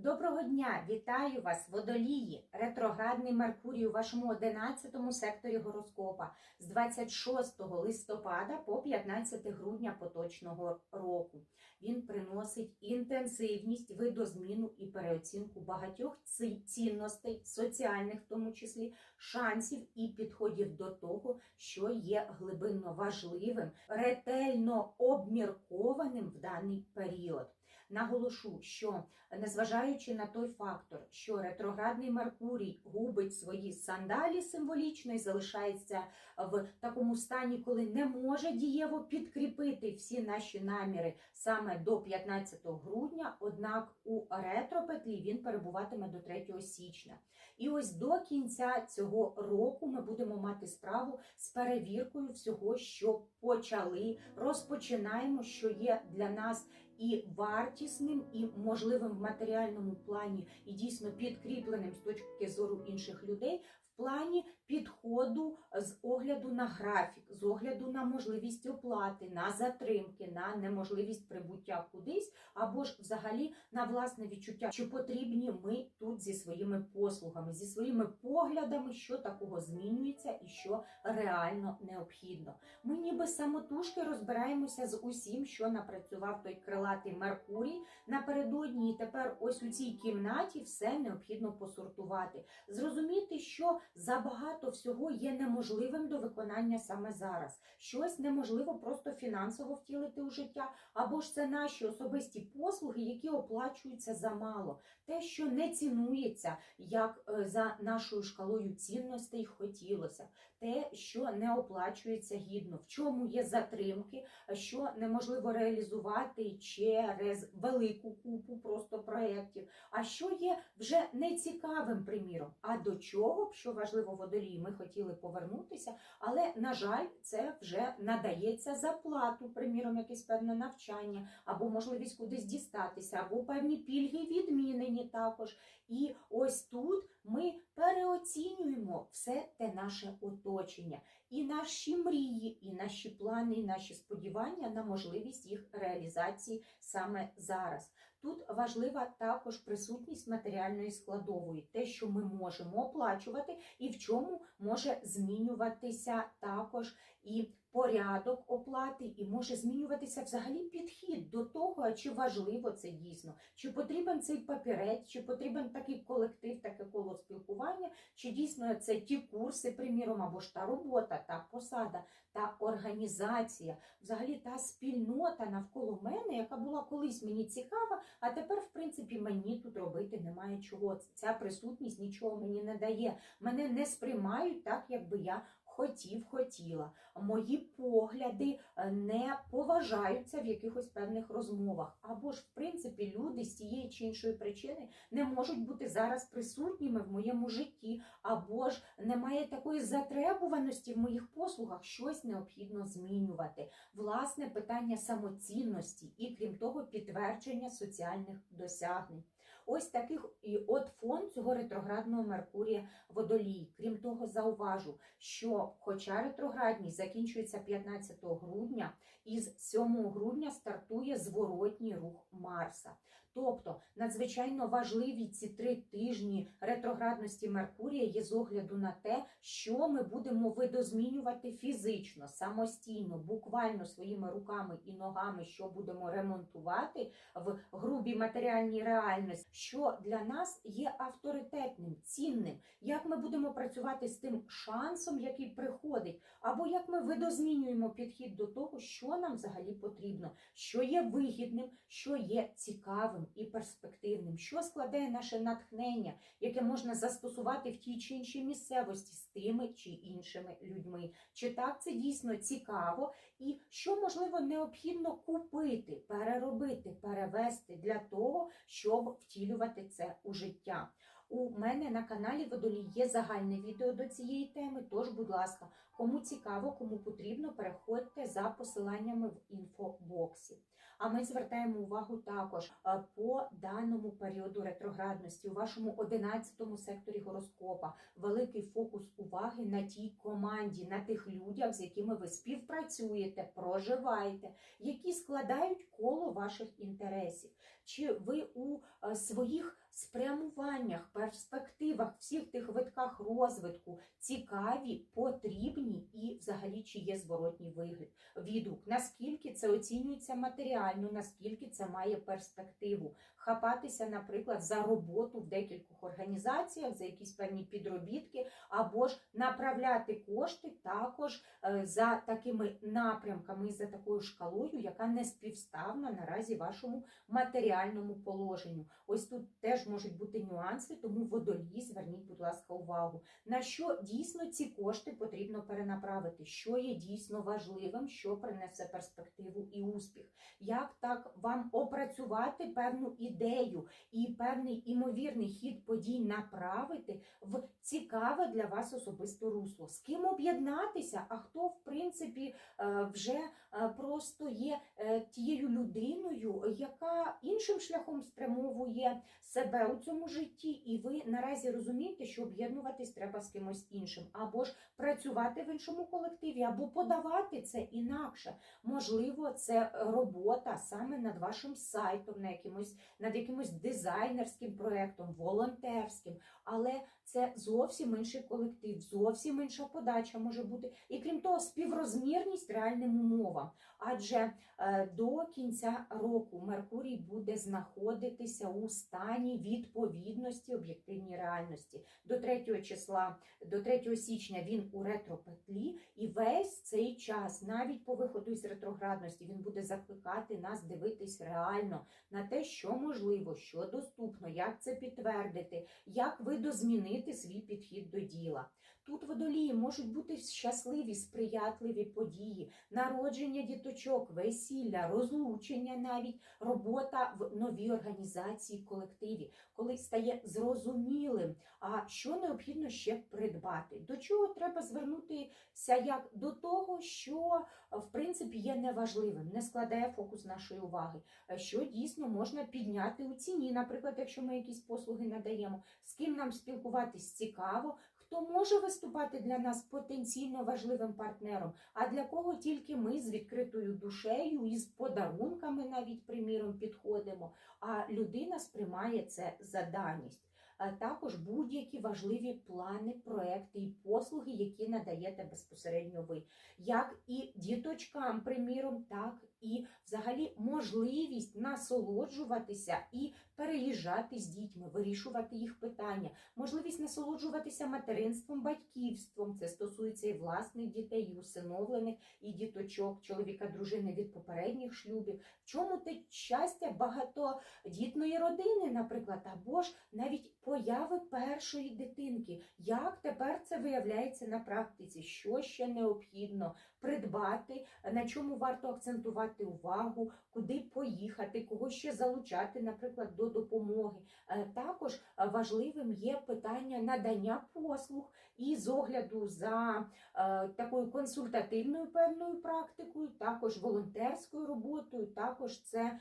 Доброго дня! Вітаю вас, водолії! Ретроградний Меркурій у вашому 11 секторі гороскопа з 26 листопада по 15 грудня поточного року. Він приносить інтенсивність, видозміну і переоцінку багатьох цінностей, соціальних в тому числі, шансів і підходів до того, що є глибинно важливим, ретельно обміркованим в даний період. Наголошу, що незважаючи на той фактор, що ретроградний Меркурій губить свої сандалі символічно і залишається в такому стані, коли не може дієво підкріпити всі наші наміри саме до 15 грудня, однак у ретропетлі він перебуватиме до 3 січня. І ось до кінця цього року ми будемо мати справу з перевіркою всього, що почали, розпочинаємо, що є для нас і вартісним, і можливим в матеріальному плані, і дійсно підкріпленим з точки зору інших людей. Плані підходу з огляду на графік, з огляду на можливість оплати, на затримки, на неможливість прибуття кудись, або ж взагалі на власне відчуття, чи потрібні ми тут зі своїми послугами, зі своїми поглядами, що такого змінюється і що реально необхідно. Ми ніби самотужки розбираємося з усім, що напрацював той крилатий Меркурій напередодні, і тепер ось у цій кімнаті все необхідно посортувати. Зрозуміти, що забагато всього є неможливим до виконання саме зараз. Щось неможливо просто фінансово втілити у життя, або ж це наші особисті послуги, які оплачуються замало. Те, що не цінується, як е, за нашою шкалою цінностей хотілося, те, що не оплачується гідно, в чому є затримки, що неможливо реалізувати через велику купу просто проєктів, а що є вже нецікавим приміром. А до чого б, що важливо водолії, ми хотіли повернутися, але, на жаль, це вже надається за плату, приміром, якесь певне навчання, або можливість кудись дістатися, або певні пільги відмінені також. І ось тут ми переоцінюємо все те наше оточення, і наші мрії, і наші плани, і наші сподівання на можливість їх реалізації саме зараз. Тут важлива також присутність матеріальної складової, те, що ми можемо оплачувати, і в чому може змінюватися також і порядок оплати, і може змінюватися взагалі підхід до того, чи важливо це дійсно, чи потрібен цей папірець, чи потрібен такий колектив, таке коло спілкування, чи дійсно це ті курси, приміром, або ж та робота, та посада, та організація, взагалі та спільнота навколо мене, яка була колись мені цікава, а тепер, в принципі, мені тут робити немає чого. Ця присутність нічого мені не дає. Мене не сприймають так, якби я хотів, хотіла. Мої погляди е, не поважаються в якихось певних розмовах. Або ж, в принципі, люди з тієї чи іншої причини не можуть бути зараз присутніми в моєму житті, або ж немає такої затребуваності в моїх послугах, щось необхідно змінювати. Власне, питання самоцінності і, крім того, підтвердження соціальних досягнень. Ось таких і от фон цього ретроградного Меркурія водолій. Крім того, зауважу, що, хоча ретроградність закінчується 15 грудня, із 7 грудня стартує зворотній рух Марса. Тобто надзвичайно важливі ці три тижні ретроградності Меркурія є з огляду на те, що ми будемо видозмінювати фізично, самостійно, буквально своїми руками і ногами, що будемо ремонтувати в грубій матеріальній реальності, що для нас є авторитетним, цінним, як ми будемо працювати з тим шансом, який приходить, або як ми видозмінюємо підхід до того, що нам взагалі потрібно, що є вигідним, що є цікавим і перспективним, що складає наше натхнення, яке можна застосувати в тій чи іншій місцевості з тими чи іншими людьми. Чи так це дійсно цікаво, і що можливо необхідно купити, переробити, перевести для того, щоб втілювати це у життя. У мене на каналі Водолій є загальне відео до цієї теми. Тож, будь ласка, кому цікаво, кому потрібно, переходьте за посиланнями в інфобоксі. А ми звертаємо увагу також е, по даному періоду ретроградності у вашому 11 секторі гороскопа. Великий фокус уваги на тій команді, на тих людях, з якими ви співпрацюєте, проживаєте, які складають коло ваших інтересів. Чи ви у е, своїх спрямуваннях, перспективах, всіх тих витках розвитку цікаві, потрібні і взагалі чи є зворотній вигляд відгук, наскільки це оцінюється матеріально, наскільки це має перспективу. Хапатися, наприклад, за роботу в декількох організаціях, за якісь певні підробітки, або ж направляти кошти також е, за такими напрямками за такою шкалою, яка не співставна наразі вашому матеріальному положенню. Ось тут теж можуть бути нюанси, тому водолій, зверніть, будь ласка, увагу, на що дійсно ці кошти потрібно перенаправити, що є дійсно важливим, що принесе перспективу і успіх. Як так вам опрацювати певну ідею і певний імовірний хід подій направити в цікаве для вас особисто русло? З ким об'єднатися? А хто, в принципі, е, вже е, просто є е, тією людиною, яка іншим шляхом спрямовує себе у цьому житті, і ви наразі розумієте, що об'єднуватись треба з кимось іншим, або ж працювати в іншому колективі, або подавати це інакше. Можливо, це робота саме над вашим сайтом, на якимось над якимось дизайнерським проєктом, волонтерським, але це зовсім інший колектив, зовсім інша подача може бути. І крім того, співрозмірність реальним умовам. Адже е, до кінця року Меркурій буде знаходитися у стані відповідності об'єктивній реальності. До 3 числа, до 3 січня він у ретропетлі, і весь цей час, навіть по виходу із ретроградності, він буде закликати нас дивитись реально на те, що можливо, що доступно, як це підтвердити, як видозмінити свій підхід до діла. Тут водолії можуть бути щасливі, сприятливі події, народження діточок, весілля, розлучення, навіть робота в новій організації, колективі, коли стає зрозумілим, а що необхідно ще придбати, до чого треба звернутися як до того, що в принципі є неважливим, не складає фокус нашої уваги, що дійсно можна підняти у ціні, наприклад, якщо ми якісь послуги надаємо, з ким нам спілкуватись цікаво хто може виступати для нас потенційно важливим партнером, а для кого тільки ми з відкритою душею і з подарунками, навіть приміром, підходимо. А людина сприймає це за даність. А також будь-які важливі плани, проекти і послуги, які надаєте безпосередньо ви, як і діточкам, приміром, так і взагалі можливість насолоджуватися і переїжджати з дітьми, вирішувати їх питання, можливість насолоджуватися материнством, батьківством. Це стосується і власних дітей, і усиновлених, і діточок, чоловіка, дружини від попередніх шлюбів. В чому те щастя багатодітної родини, наприклад, або ж навіть появи першої дитинки. Як тепер це виявляється на практиці? Що ще необхідно придбати, на чому варто акцентувати увагу, куди поїхати, кого ще залучати, наприклад, до допомоги. Е, також е, важливим є питання надання послуг і з огляду за е, такою консультативною певною практикою, також волонтерською роботою, також це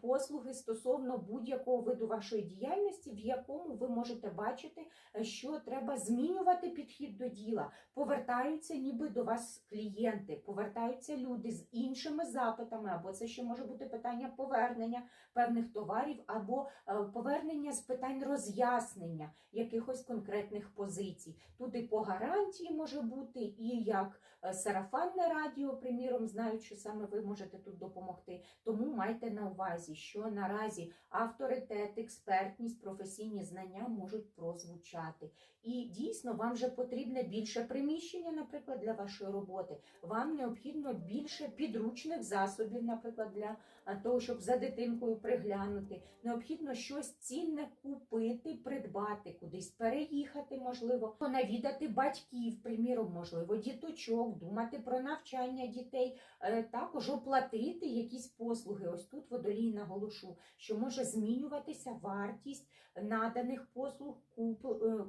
послуги стосовно будь-якого виду вашої діяльності, в якому ви можете бачити, що треба змінювати підхід до діла. Повертаються ніби до вас клієнти, повертаються люди з іншими запитами, або це ще може бути питання повернення певних товарів, або Е, повернення з питань роз'яснення якихось конкретних позицій. Тут і по гарантії може бути, і як е, сарафанне радіо, приміром, знають, що саме ви можете тут допомогти. Тому майте на увазі, що наразі авторитет, експертність, професійні знання можуть прозвучати. І дійсно, вам вже потрібне більше приміщення, наприклад, для вашої роботи. Вам необхідно більше підручних засобів, наприклад, для того, щоб за дитинкою приглянути. Необхідно щось цінне купити, придбати, кудись переїхати, можливо, навідати батьків, приміром, можливо, діточок, думати про навчання дітей, е, також оплатити якісь послуги. Ось тут водолій наголошу, що може змінюватися вартість наданих послуг, е,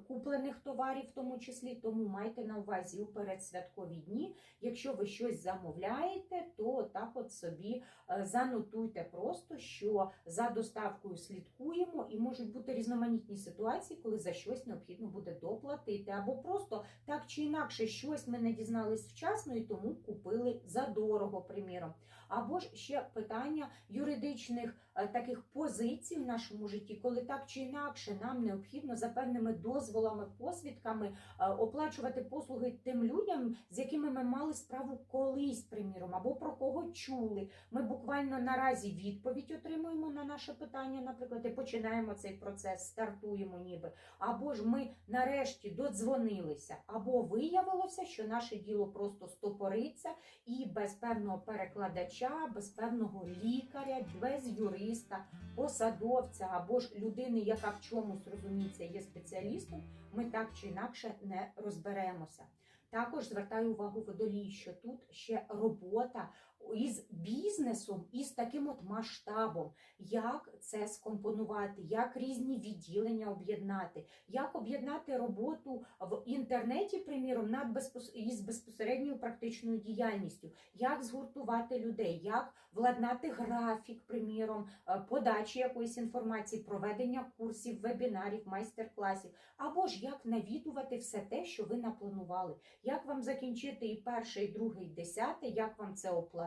куплених товарів, в тому числі. Тому майте на увазі у передсвяткові дні. Якщо ви щось замовляєте, то так от собі, е, занотуйте просто, що за доставкою слідкуємо, і можуть бути різноманітні ситуації, коли за щось необхідно буде доплатити, або просто так чи інакше щось ми не дізнались вчасно і тому купили задорого, приміром. Або ж ще питання юридичних е, таких позицій в нашому житті, коли так чи інакше нам необхідно за певними дозволами, посвідками е, оплачувати послуги тим людям, з якими ми мали справу колись, приміром, або про кого чули. Ми буквально наразі відповідь отримуємо на наше питання, наприклад, і починаємо цей процес, стартуємо ніби. Або ж ми нарешті додзвонилися, або виявилося, що наше діло просто стопориться, і без певного перекладача, без певного лікаря, без юриста, посадовця або ж людини, яка в чомусь розуміється, є спеціалістом, ми так чи інакше не розберемося. Також звертаю увагу водолій, що тут ще робота із бізнесом, із таким от масштабом, як це скомпонувати, як різні відділення об'єднати, як об'єднати роботу в інтернеті, приміром, над безпос... із безпосередньою практичною діяльністю, як згуртувати людей, як владнати графік, приміром, е, подачі якоїсь інформації, проведення курсів, вебінарів, майстер-класів, або ж як навідувати все те, що ви напланували, як вам закінчити і перше, і друге, і десяте, як вам це оплатити,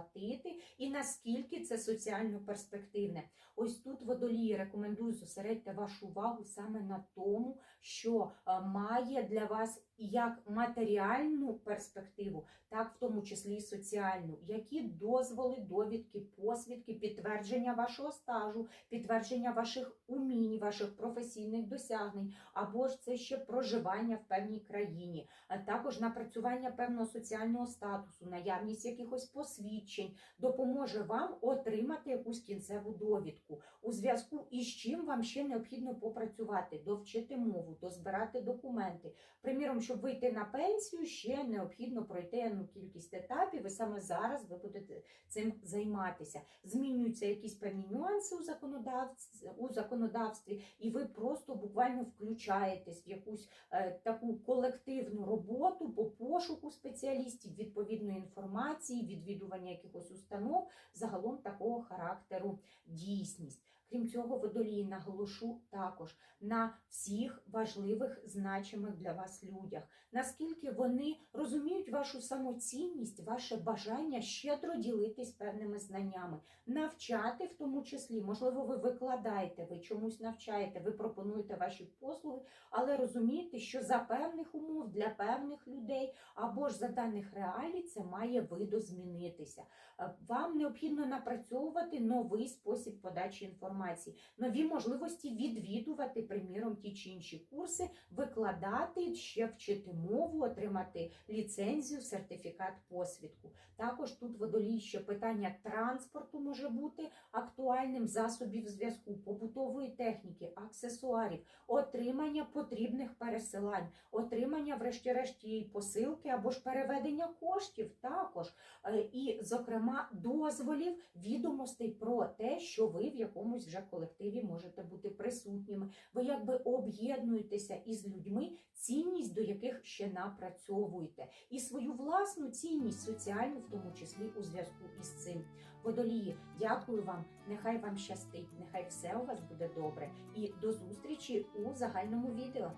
і наскільки це соціально перспективне. Ось тут водолії рекомендую зосередьте вашу увагу саме на тому, що е, має для вас як матеріальну перспективу, так в тому числі і соціальну. Які дозволи, довідки, посвідки, підтвердження вашого стажу, підтвердження ваших умінь, ваших професійних досягнень, або ж це ще проживання в певній країні, а також напрацювання певного соціального статусу, наявність якихось посвідчень допоможе вам отримати якусь кінцеву довідку, у зв'язку із чим вам ще необхідно попрацювати, довчити мову, дозбирати документи. Приміром, щоб вийти на пенсію, ще необхідно пройти ну, кількість етапів, і саме зараз ви будете цим займатися. Змінюються якісь певні нюанси у законодавстві, у законодавстві, і ви просто буквально включаєтесь в якусь е, таку колективну роботу по пошуку спеціалістів, відповідної інформації, відвідування якихось установ, загалом такого характеру дійсність. Крім цього, водолії наголошу також на всіх важливих значимих для вас людях, наскільки вони розуміють вашу самоцінність, ваше бажання щедро ділитись певними знаннями, навчати в тому числі, можливо, ви викладаєте, ви чомусь навчаєте, ви пропонуєте ваші послуги, але розумієте, що за певних умов для певних людей або ж за даних реалій це має видозмінитися. Е, Вам необхідно напрацьовувати новий спосіб подачі інформації, нові можливості відвідувати, приміром, ті чи інші курси, викладати, ще вчити мову, отримати ліцензію, сертифікат посвідку. Також тут водолій, що питання транспорту може бути актуальним засобів зв'язку, побутової техніки, аксесуарів, отримання потрібних пересилань, отримання, врешті-решт, тієї посилки або ж переведення коштів також. Е, І, зокрема, дозволів, відомостей про те, що ви в якомусь вже колективі можете бути присутніми. Ви якби об'єднуєтеся із людьми, цінність до яких ще напрацьовуєте, і свою власну цінність соціальну, в тому числі у зв'язку із цим. Водолії, дякую вам, нехай вам щастить, нехай все у вас буде добре. І до зустрічі у загальному відео.